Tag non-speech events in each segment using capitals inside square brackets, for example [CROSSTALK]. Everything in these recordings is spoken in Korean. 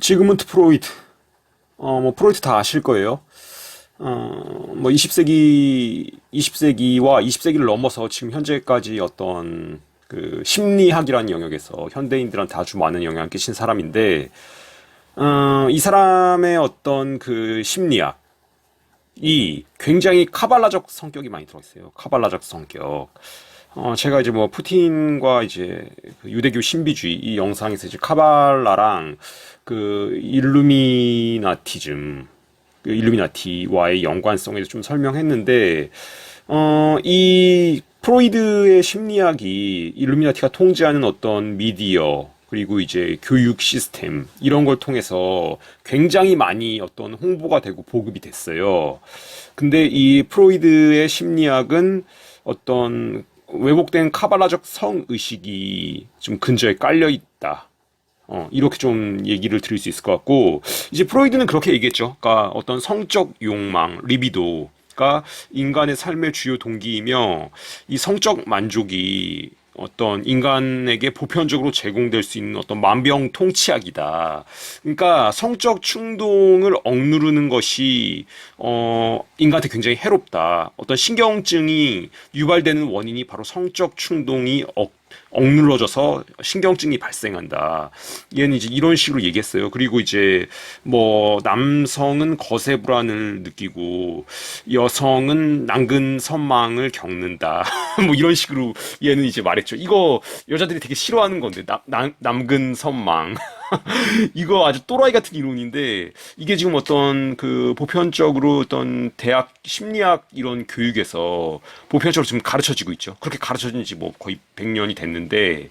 지그문트 프로이트. 어, 뭐, 프로이트 다 아실 거예요. 어, 뭐, 20세기, 20세기와 20세기를 넘어서 지금 현재까지 어떤 그 심리학이라는 영역에서 현대인들한테 아주 많은 영향을 끼친 사람인데, 어, 이 사람의 어떤 그 심리학, 이 굉장히 카발라적 성격이 많이 들어있어요. 카발라적 성격. 어, 제가 이제 뭐 푸틴과 이제 그 유대교 신비주의 이 영상에서 이제 카발라랑 그 일루미나티즘, 그 일루미나티와의 연관성에 좀 설명했는데, 어, 이 프로이드의 심리학이 일루미나티가 통제하는 어떤 미디어, 그리고 이제 교육 시스템, 이런 걸 통해서 굉장히 많이 어떤 홍보가 되고 보급이 됐어요. 근데 이 프로이드의 심리학은 어떤 왜곡된 카발라적 성의식이 좀 근저에 깔려 있다. 어, 이렇게 좀 얘기를 드릴 수 있을 것 같고, 이제 프로이드는 그렇게 얘기했죠. 그러니까 어떤 성적 욕망, 리비도가 인간의 삶의 주요 동기이며, 이 성적 만족이 어떤 인간에게 보편적으로 제공될 수 있는 어떤 만병통치약이다. 그러니까 성적 충동을 억누르는 것이 어 인간한테 굉장히 해롭다. 어떤 신경증이 유발되는 원인이 바로 성적 충동이 억 억눌러져서 신경증이 발생한다. 얘는 이제 이런 식으로 얘기했어요. 그리고 이제 뭐 남성은 거세 불안을 느끼고 여성은 난근 선망을 겪는다. [LAUGHS] 뭐 이런 식으로 얘는 이제 말했죠. 이거 여자들이 되게 싫어하는 건데 남, 남, 남근 선망. [LAUGHS] [LAUGHS] 이거 아주 또라이 같은 이론인데 이게 지금 어떤 그 보편적으로 어떤 대학 심리학 이런 교육에서 보편적으로 지금 가르쳐지고 있죠. 그렇게 가르쳐진 지 뭐 거의 100년이 됐는데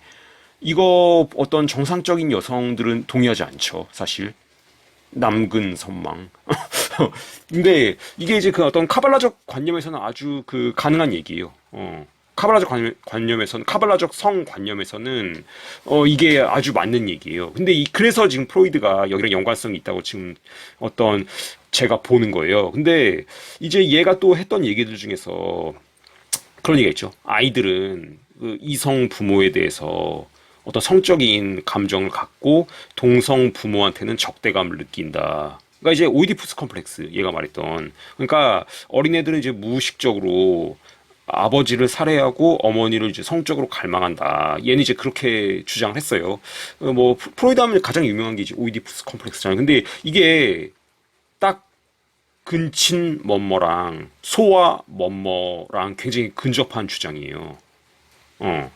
이거 어떤 정상적인 여성들은 동의하지 않죠. 사실. 남근 선망. [LAUGHS] 근데 이게 이제 그 어떤 카발라적 관념에서는 아주 그 가능한 얘기예요. 어. 카발라적 관념, 관념 에서는 카발라적 성 관념에서는 어 이게 아주 맞는 얘기예요. 근데 이 그래서 지금 프로이드가 여기랑 연관성이 있다고 지금 어떤 제가 보는 거예요. 근데 이제 얘가 또 했던 얘기들 중에서 그런 얘기가 있죠. 아이들은 그 이성 부모에 대해서 어떤 성적인 감정을 갖고 동성 부모한테는 적대감을 느낀다. 그러니까 이제 오이디푸스 컴플렉스 얘가 말했던 그러니까 어린애들은 이제 무의식적으로 아버지를 살해하고 어머니를 이제 성적으로 갈망한다. 얘는 이제 그렇게 주장을 했어요. 어, 뭐 프로이드 하면 가장 유명한 게 이제 오이디푸스 컴플렉스잖아요. 근데 이게 딱 근친 뭐뭐랑 소와 뭐뭐랑 굉장히 근접한 주장이에요. 어.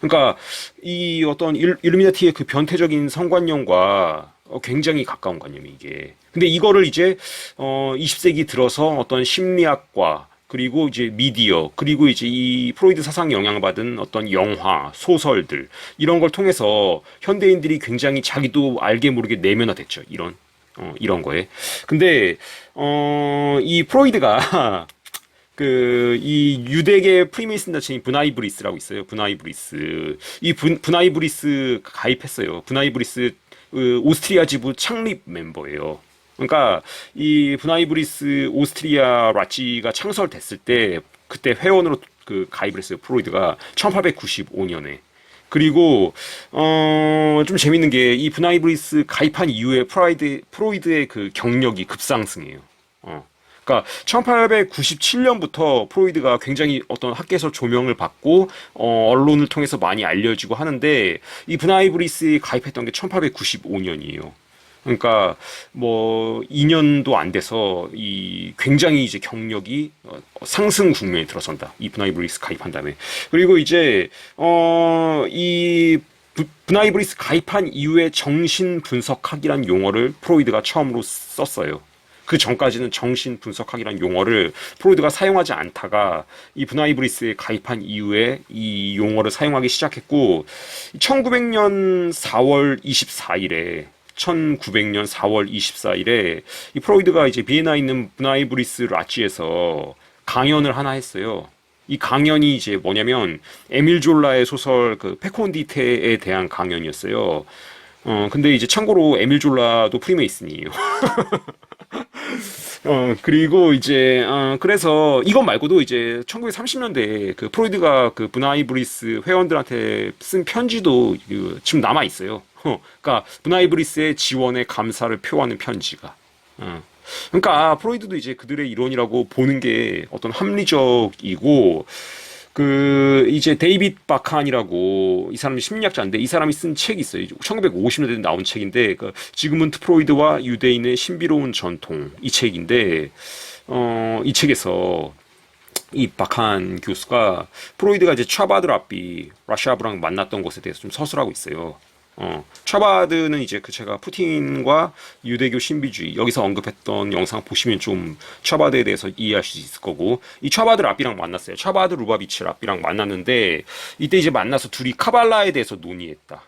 그러니까 이 어떤 일, 일루미나티의 그 변태적인 성관념과 어, 굉장히 가까운 관념이 이게. 근데 이거를 이제 어 20세기 들어서 어떤 심리학과 그리고 이제 미디어 그리고 이제 이 프로이드 사상 영향을 받은 어떤 영화, 소설들 이런 걸 통해서 현대인들이 굉장히 자기도 알게 모르게 내면화됐죠. 이런 어 이런 거에. 근데 어 이 프로이드가 [LAUGHS] 그, 이 유대계 프리메이슨 단체인 브나이브리스라고 있어요. 브나이브리스. 이 분, 브나이브리스 가입했어요. 브나이브리스, 그, 오스트리아 지부 창립 멤버예요. 그러니까, 이 브나이브리스 오스트리아 라치가 창설됐을 때, 그때 회원으로 그 가입을 했어요. 프로이드가 1895년에. 그리고 어좀 재밌는 게이 브나이브리스 가입한 이후에 프라이드 프로이드의 그 경력이 급상승해요. 어. 그러니까 1897년부터 프로이드가 굉장히 어떤 학계에서 조명을 받고 어, 언론을 통해서 많이 알려지고 하는데 이 브나이브리스에 가입했던 게 1895년이에요. 그러니까 뭐 2년도 안 돼서 이 굉장히 이제 경력이 어, 상승 국면에 들어선다. 이 브나이브리스 가입한 다음에 그리고 이제 어이 브나이브리스 가입한 이후에 정신 분석학이란 용어를 프로이드가 처음으로 썼어요. 그 전까지는 정신 분석학이라는 용어를 프로이드가 사용하지 않다가 이 브나이브리스에 가입한 이후에 이 용어를 사용하기 시작했고 1900년 4월 24일에 1900년 4월 24일에 이 프로이드가 이제 비엔나에 있는 브나이브리스 라치에서 강연을 하나 했어요. 이 강연이 이제 뭐냐면 에밀 졸라의 소설 그 페콘디테에 대한 강연이었어요. 어 근데 이제 참고로 에밀 졸라도 프리메이슨이에요. [LAUGHS] 어, 그리고 이제, 어, 그래서 이것 말고도 이제 1930년대에 그 프로이드가 그 브나이브리스 회원들한테 쓴 편지도 그 지금 남아 있어요. 어, 그러니까 브나이브리스의 지원에 감사를 표하는 편지가. 어. 그러니까 프로이드도 이제 그들의 이론이라고 보는 게 어떤 합리적이고 그 이제 데이빗 바칸이라고 이 사람이 심리학자인데 이 사람이 쓴 책이 있어요. 1950년대에 나온 책인데 그 지그문트 프로이드와 유대인의 신비로운 전통 이 책인데 어, 이 책에서 이 바칸 교수가 프로이드가 이제 차바드 랍비 라샤브랑 만났던 것에 대해서 좀 서술하고 있어요. 어, 차바드는 이제 그 제가 푸틴과 유대교 신비주의 여기서 언급했던 영상 보시면 좀 차바드에 대해서 이해하실 수 있을 거고 이 차바드 랍비랑 만났어요. 차바드 루바비치 랍비랑 만났는데 이때 이제 만나서 둘이 카발라에 대해서 논의했다.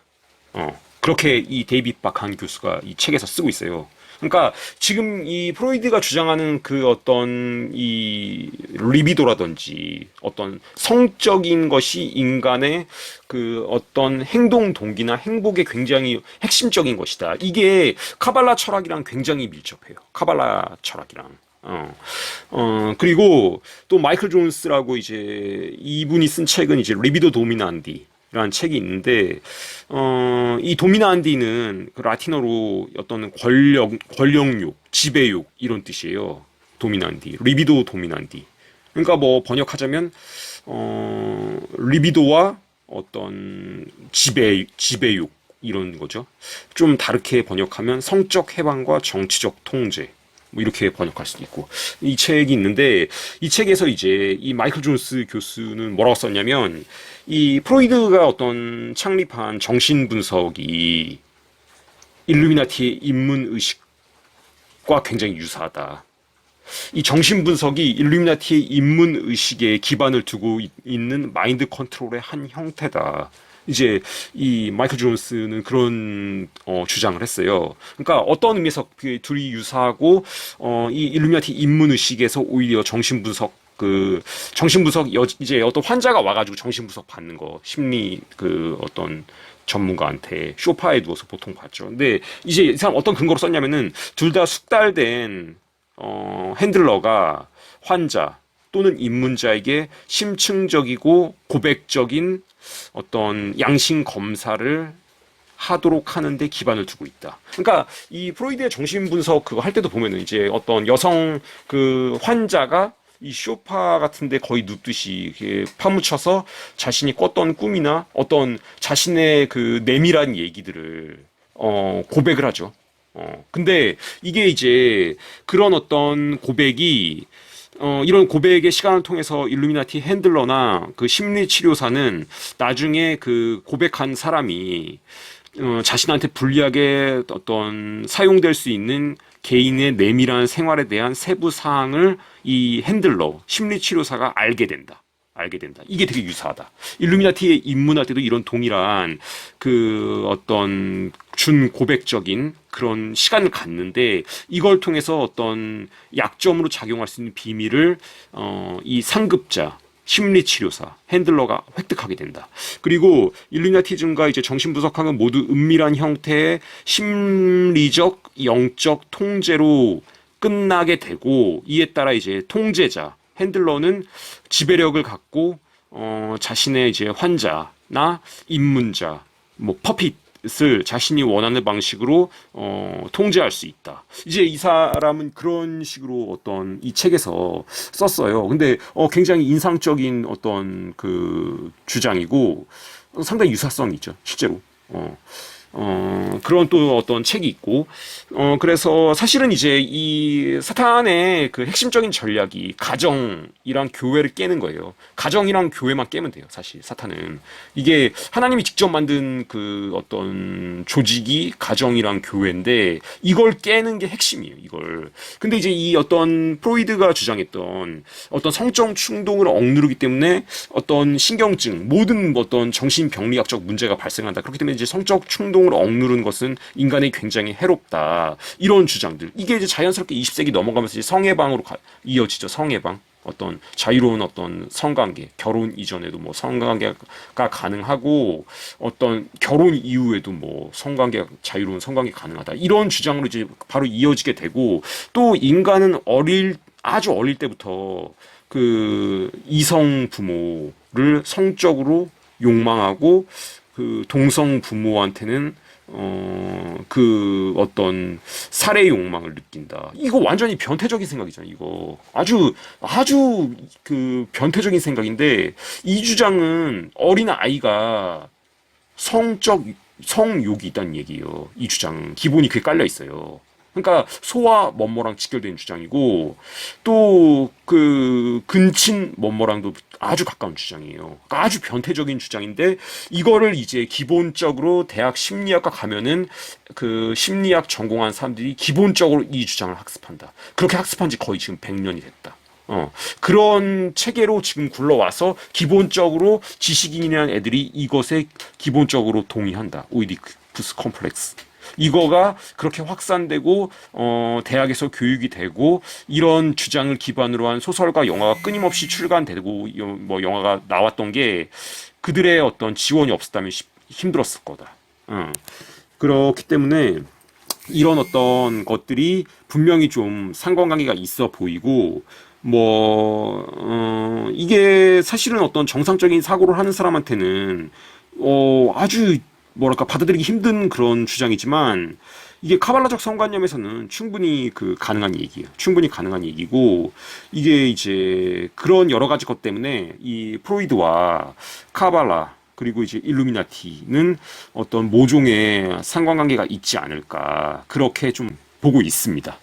어, 그렇게 이 데이빗 바칸 교수가 이 책에서 쓰고 있어요. 그러니까 지금 이 프로이드가 주장하는 그 어떤 이 리비도라든지 어떤 성적인 것이 인간의 그 어떤 행동 동기나 행복에 굉장히 핵심적인 것이다. 이게 카발라 철학이랑 굉장히 밀접해요. 카발라 철학이랑. 어, 어, 그리고 또 마이클 존스라고 이제 이분이 쓴 책은 이제 리비도 도미난디. 라는 책이 있는데 어, 이 도미난디는 그 라틴어로 어떤 권력 권력욕, 지배욕 이런 뜻이에요. 도미난디, 리비도 도미난디. 그러니까 뭐 번역하자면 어, 리비도와 어떤 지배 지배욕 이런 거죠. 좀 다르게 번역하면 성적 해방과 정치적 통제. 뭐 이렇게 번역할 수도 있고 이 책이 있는데 이 책에서 이제 이 마이클 존스 교수는 뭐라고 썼냐면 이 프로이드가 어떤 창립한 정신 분석이 일루미나티의 인문 의식과 굉장히 유사하다. 이 정신 분석이 일루미나티의 인문 의식에 기반을 두고 있- 있는 마인드 컨트롤의 한 형태다. 이제 이 마이클 존스는 그런 어, 주장을 했어요. 그러니까 어떤 의미에서 그 둘이 유사하고 어, 이 일루미나티 인문 의식에서 오히려 정신 분석 그 정신 분석 여, 이제 어떤 환자가 와가지고 정신 분석 받는 거 심리 그 어떤 전문가한테 쇼파에 누워서 보통 봤죠. 근데 이제 이 사람 어떤 근거로 썼냐면은 둘 다 숙달된 어, 핸들러가 환자 또는 입문자에게 심층적이고 고백적인 어떤 양심 검사를 하도록 하는데 기반을 두고 있다. 그러니까 이 프로이드의 정신 분석 그거 할 때도 보면은 이제 어떤 여성 그 환자가 이 쇼파 같은데 거의 눕듯이 이렇게 파묻혀서 자신이 꿨던 꿈이나 어떤 자신의 그 내밀한 얘기들을 어 고백을 하죠. 어 근데 이게 이제 그런 어떤 고백이 어, 이런 고백의 시간을 통해서 일루미나티 핸들러나 그 심리 치료사는 나중에 그 고백한 사람이 어, 자신한테 불리하게 어떤 사용될 수 있는 개인의 내밀한 생활에 대한 세부 사항을 이 핸들러 심리 치료사가 알게 된다. 알게 된다. 이게 되게 유사하다. 일루미나티에 입문할 때도 이런 동일한 그 어떤 준 고백적인 그런 시간을 갖는데 이걸 통해서 어떤 약점으로 작용할 수 있는 비밀을 어, 이 상급자 심리 치료사 핸들러가 획득하게 된다. 그리고 일루미나티즘과 이제 정신 분석학은 모두 은밀한 형태의 심리적 영적 통제로 끝나게 되고 이에 따라 이제 통제자 핸들러는 지배력을 갖고 어, 자신의 이제 환자나 입문자 뭐 퍼핏을 자신이 원하는 방식으로 어, 통제할 수 있다. 이제 이 사람은 그런 식으로 어떤 이 책에서 썼어요. 근데 어, 굉장히 인상적인 어떤 그 주장이고 상당히 유사성이 있죠. 실제로. 어. 어, 그런 또 어떤 책이 있고, 어, 그래서 사실은 이제 이 사탄의 그 핵심적인 전략이 가정이랑 교회를 깨는 거예요. 가정이랑 교회만 깨면 돼요, 사실 사탄은. 이게 하나님이 직접 만든 그 어떤 조직이 가정이랑 교회인데, 이걸 깨는 게 핵심이에요, 이걸. 근데 이제 이 어떤 프로이드가 주장했던 어떤 성적 충동을 억누르기 때문에 어떤 신경증, 모든 어떤 정신병리학적 문제가 발생한다. 그렇기 때문에 이제 성적 충동 을 억누르는 것은 인간에 굉장히 해롭다. 이런 주장들. 이게 이제 자연스럽게 20세기 넘어가면서 이제 성해방으로 가- 이어지죠. 성해방. 어떤 자유로운 어떤 성관계, 결혼 이전에도 뭐 성관계가 가능하고 어떤 결혼 이후에도 뭐 성관계 자유로운 성관계 가능하다. 이런 주장으로 이제 바로 이어지게 되고 또 인간은 어릴 아주 어릴 때부터 그 이성 부모를 성적으로 욕망하고 그 동성 부모한테는 어, 그 어떤 살해 욕망을 느낀다. 이거 완전히 변태적인 생각이잖아요. 이거 아주 아주 그 변태적인 생각인데 이 주장은 어린 아이가 성적 성욕이 있다는 얘기예요. 이 주장은 기본이 그게 깔려 있어요. 그러니까 소와 뭐뭐랑 직결된 주장이고 또 그 근친 뭐뭐랑도 아주 가까운 주장이에요. 그러니까 아주 변태적인 주장인데 이거를 이제 기본적으로 대학 심리학과 가면은 그 심리학 전공한 사람들이 기본적으로 이 주장을 학습한다. 그렇게 학습한 지 거의 지금 100년이 됐다. 어, 그런 체계로 지금 굴러와서 기본적으로 지식인이라는 애들이 이것에 기본적으로 동의한다. 오이디푸스 컴플렉스. 이거가 그렇게 확산되고 어, 대학에서 교육이 되고 이런 주장을 기반으로 한 소설과 영화가 끊임없이 출간되고 여- 뭐 영화가 나왔던 게 그들의 어떤 지원이 없었다면 시- 힘들었을 거다. 어. 그렇기 때문에 이런 어떤 것들이 분명히 좀 상관관계가 있어 보이고 뭐 어, 이게 사실은 어떤 정상적인 사고를 하는 사람한테는 어, 아주 뭐랄까 받아들이기 힘든 그런 주장이지만 이게 카발라적 성관념에서는 충분히 그 가능한 얘기예요. 충분히 가능한 얘기고 이게 이제 그런 여러 가지 것 때문에 이 프로이드와 카발라 그리고 이제 일루미나티는 어떤 모종의 상관관계가 있지 않을까 그렇게 좀 보고 있습니다.